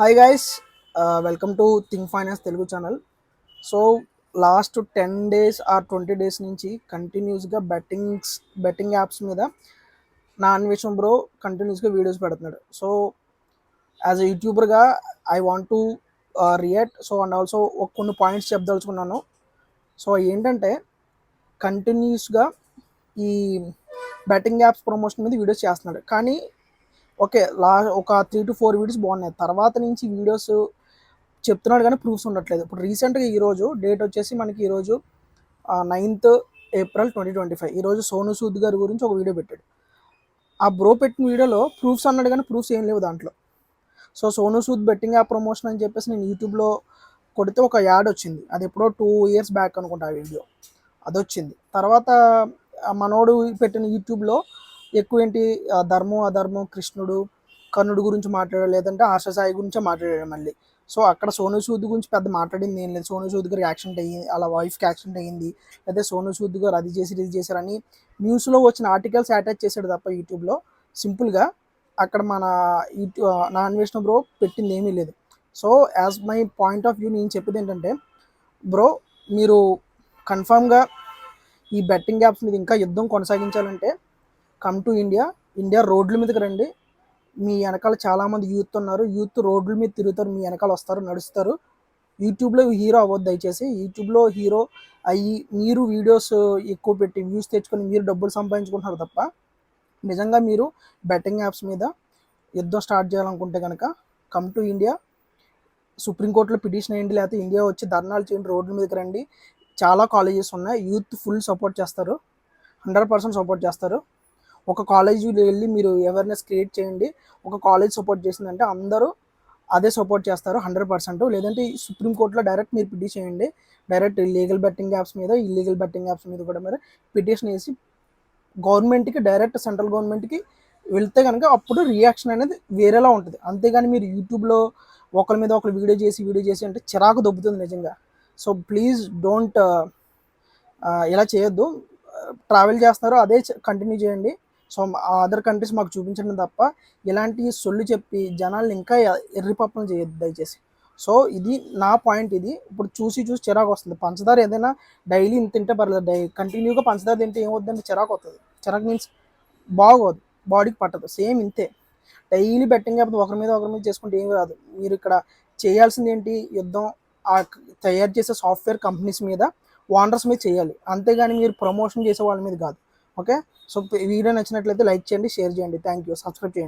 Hi guys welcome to Think Finance Telugu channel so last ten days or twenty days నుంచి కంటిన్యూస్గా bettings betting apps మీద నా అన్వేషణ bro కంటిన్యూస్గా videos పెడుతున్నాడు. So as a యూట్యూబర్గా I want to react so and also కొన్ని points చెప్పదలుచుకున్నాను. So ఏంటంటే కంటిన్యూస్గా ఈ బెట్టింగ్ యాప్స్ ప్రమోషన్ మీద వీడియోస్ చేస్తున్నాడు. కానీ ఓకే లా ఒక త్రీ టు ఫోర్ వీడియోస్ బాగున్నాయి. తర్వాత నుంచి వీడియోస్ చెప్తున్నాడు కానీ ప్రూఫ్స్ ఉండట్లేదు. ఇప్పుడు రీసెంట్గా ఈరోజు డేట్ వచ్చేసి మనకి ఈరోజు ninth April twenty twenty five ఈరోజు సోను సూద్ గారి గురించి ఒక వీడియో పెట్టాడు. ఆ బ్రో పెట్టిన వీడియోలో ప్రూఫ్స్ అన్నాడు కానీ ప్రూఫ్స్ ఏం లేవు దాంట్లో. So Sonu Sood betting app promotion అని చెప్పేసి నేను యూట్యూబ్లో కొడితే ఒక యాడ్ వచ్చింది. అది ఎప్పుడో టూ ఇయర్స్ బ్యాక్ అనుకుంటా ఆ వీడియో అది వచ్చింది తర్వాత మనోడు పెట్టిన యూట్యూబ్లో ఎక్కువ ఏంటి ధర్మం అధర్మం కృష్ణుడు కర్ణుడు గురించి మాట్లాడాడు లేదంటే ఆశా సాయి గురించే మాట్లాడాడు మళ్ళీ. సో అక్కడ సోను సూద్ గురించి పెద్ద మాట్లాడింది ఏం లేదు. సోను సూద్ గారు యాక్సిడెంట్ అయ్యింది అలా వైఫ్కి యాక్సిడెంట్ అయ్యింది లేదా సోను సూద్ గారు అది చేసి ఇది చేశారని న్యూస్లో వచ్చిన ఆర్టికల్స్ అటాచ్ చేశాడు తప్ప యూట్యూబ్లో. సింపుల్గా అక్కడ మన యూట్యూబ్ నా అన్వేషణ బ్రో పెట్టింది ఏమీ లేదు. So as my point of view నేను చెప్పేది ఏంటంటే బ్రో మీరు కన్ఫామ్గా ఈ బెట్టింగ్ యాప్స్ మీద ఇంకా యుద్ధం కొనసాగించాలంటే కమ్ టు ఇండియా ఇండియా రోడ్ల మీదకి రండి. మీ వెనకాల చాలామంది యూత్ ఉన్నారు. యూత్ రోడ్ల మీద తిరుగుతారు. మీ వెనకాల వస్తారు నడుస్తారు. యూట్యూబ్లో హీరో అవ్వద్దు దయచేసి. యూట్యూబ్లో హీరో అయ్యి మీరు వీడియోస్ ఎక్కువ పెట్టి వ్యూస్ తెచ్చుకొని మీరు డబ్బులు సంపాదించుకుంటున్నారు తప్ప నిజంగా మీరు బెట్టింగ్ యాప్స్ మీద యుద్ధం స్టార్ట్ చేయాలనుకుంటే కనుక కమ్ టు ఇండియా సుప్రీంకోర్టులో పిటిషన్ వేయండి లేకపోతే ఇండియా వచ్చి ధర్నాలు చేయండి రోడ్ల మీదకి రండి. చాలా కాలేజెస్ ఉన్నాయి. యూత్ ఫుల్ సపోర్ట్ చేస్తారు. హండ్రెడ్ పర్సెంట్ సపోర్ట్ చేస్తారు. ఒక కాలేజీలో వెళ్ళి మీరు అవేర్నెస్ క్రియేట్ చేయండి. ఒక కాలేజ్ సపోర్ట్ చేసిందంటే అందరూ అదే సపోర్ట్ చేస్తారు హండ్రెడ్ పర్సెంట్ లేదంటే సుప్రీంకోర్టులో డైరెక్ట్ మీరు పిటిషన్ చేయండి. డైరెక్ట్ లీగల్ బెట్టింగ్ యాప్స్ మీద ఇల్లీగల్ బెట్టింగ్ యాప్స్ మీద కూడా మీరు పిటిషన్ వేసి గవర్నమెంట్కి డైరెక్ట్ సెంట్రల్ గవర్నమెంట్కి వెళ్తే కనుక అప్పుడు రియాక్షన్ అనేది వేరేలా ఉంటుంది. అంతేగాని మీరు యూట్యూబ్లో ఒకరి మీద ఒకరు వీడియో చేసి వీడియో చేసి అంటే చిరాకు దొబ్బుతుంది నిజంగా. సో ప్లీజ్ డోంట్ ఇలా చేయొద్దు. Uh, ట్రావెల్ చేస్తున్నారు అదే కంటిన్యూ చేయండి. సో అదర్ కంట్రీస్ మాకు చూపించడం తప్ప ఇలాంటి సొల్లు చెప్పి జనాల్ని ఇంకా ఎర్రిపప్పలు చేయొద్దు దయచేసి. సో ఇది నా పాయింట్ ఇది. ఇప్పుడు చూసి చూసి చిరాకు వస్తుంది. పంచదార ఏదైనా డైలీ ఇంత తింటే పర్లేదు. డై కంటిన్యూగా పంచదార తింటే ఏమవుద్దంటే చిరాకు వస్తుంది. చిరాకు మీన్స్ బాగోదు. బాడీకి పట్టదు. సేమ్ ఇంతే. డైలీ బెట్టింగ్ కాకపోతే ఒకరి మీద ఒకరి మీద చేసుకుంటే ఏమి రాదు. మీరు ఇక్కడ చేయాల్సింది ఏంటి? యుద్ధం ఆ తయారు చేసే సాఫ్ట్వేర్ కంపెనీస్ మీద ఓనర్స్ మీద చేయాలి. అంతేగాని మీరు ప్రమోషన్ చేసే వాళ్ళ మీద కాదు. ఓకే? సో వీడియో నచ్చినట్లయితే లైక్ చేయండి షేర్ చేయండి. థ్యాంక్ యూ సబ్స్క్రైబ్ చేయండి.